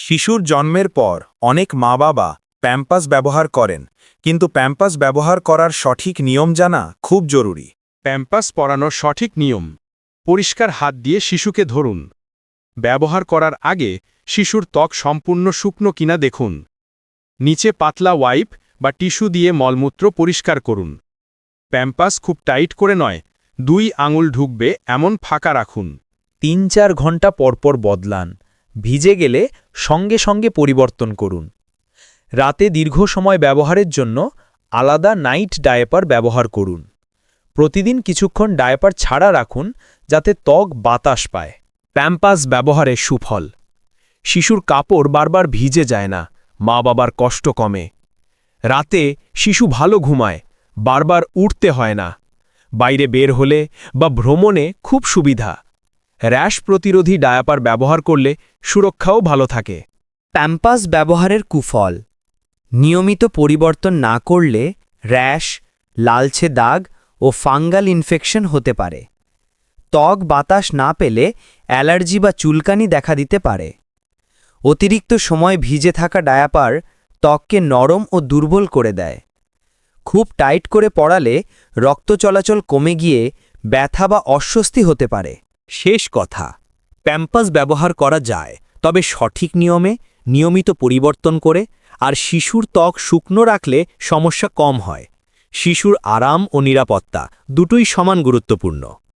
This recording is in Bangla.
শিশুর জন্মের পর অনেক মা বাবা প্যাম্পাস ব্যবহার করেন কিন্তু প্যাম্পাস ব্যবহার করার সঠিক নিয়ম জানা খুব জরুরি। প্যাম্পাস পরানোর সঠিক নিয়ম। পরিষ্কার হাত দিয়ে শিশুকে ধরুন। ব্যবহার করার আগে শিশুর ত্বক সম্পূর্ণ শুকনো কিনা দেখুন। নিচে পাতলা ওয়াইপ বা টিস্যু দিয়ে মলমূত্র পরিষ্কার করুন। প্যাম্পাস খুব টাইট করে নয় দুই আঙুল ঢুকবে এমন ফাঁকা রাখুন। তিন চার ঘণ্টা পরপর বদলান। ভিজে গেলে সঙ্গে সঙ্গে পরিবর্তন করুন। রাতে দীর্ঘ সময় ব্যবহারের জন্য আলাদা নাইট ডায়েপার ব্যবহার করুন। প্রতিদিন কিছুক্ষণ ডায়েপার ছাড়া রাখুন যাতে ত্বক বাতাস পায়। প্যাম্পাস ব্যবহারের সুফল। শিশুর কাপড় বারবার ভিজে যায় না মা বাবার কষ্ট কমে। রাতে শিশু ভালো ঘুমায়, বারবার উঠতে হয় না। বাইরে বের হলে বা ভ্রমণে খুব সুবিধা। র্যাশ প্রতিরোধী ডায়াপার ব্যবহার করলে সুরক্ষাও ভালো থাকে। প্যাম্পাস ব্যবহারের কুফল। নিয়মিত পরিবর্তন না করলে র্যাশ, লালচে দাগ ও ফাঙ্গাল ইনফেকশন হতে পারে। ত্বক বাতাস না পেলে অ্যালার্জি বা চুলকানি দেখা দিতে পারে। অতিরিক্ত সময় ভিজে থাকা ডায়াপার ত্বককে নরম ও দুর্বল করে দেয়। খুব টাইট করে পড়ালে রক্ত চলাচল কমে গিয়ে ব্যথা বা অস্বস্তি হতে পারে। শেষ কথা, প্যাম্পাস ব্যবহার করা যায়, তবে সঠিক নিয়মে, নিয়মিত পরিবর্তন করে, আর শিশুর ত্বক শুকনো রাখলে সমস্যা কম হয়। শিশুর আরাম ও নিরাপত্তা দুটোই সমান গুরুত্বপূর্ণ।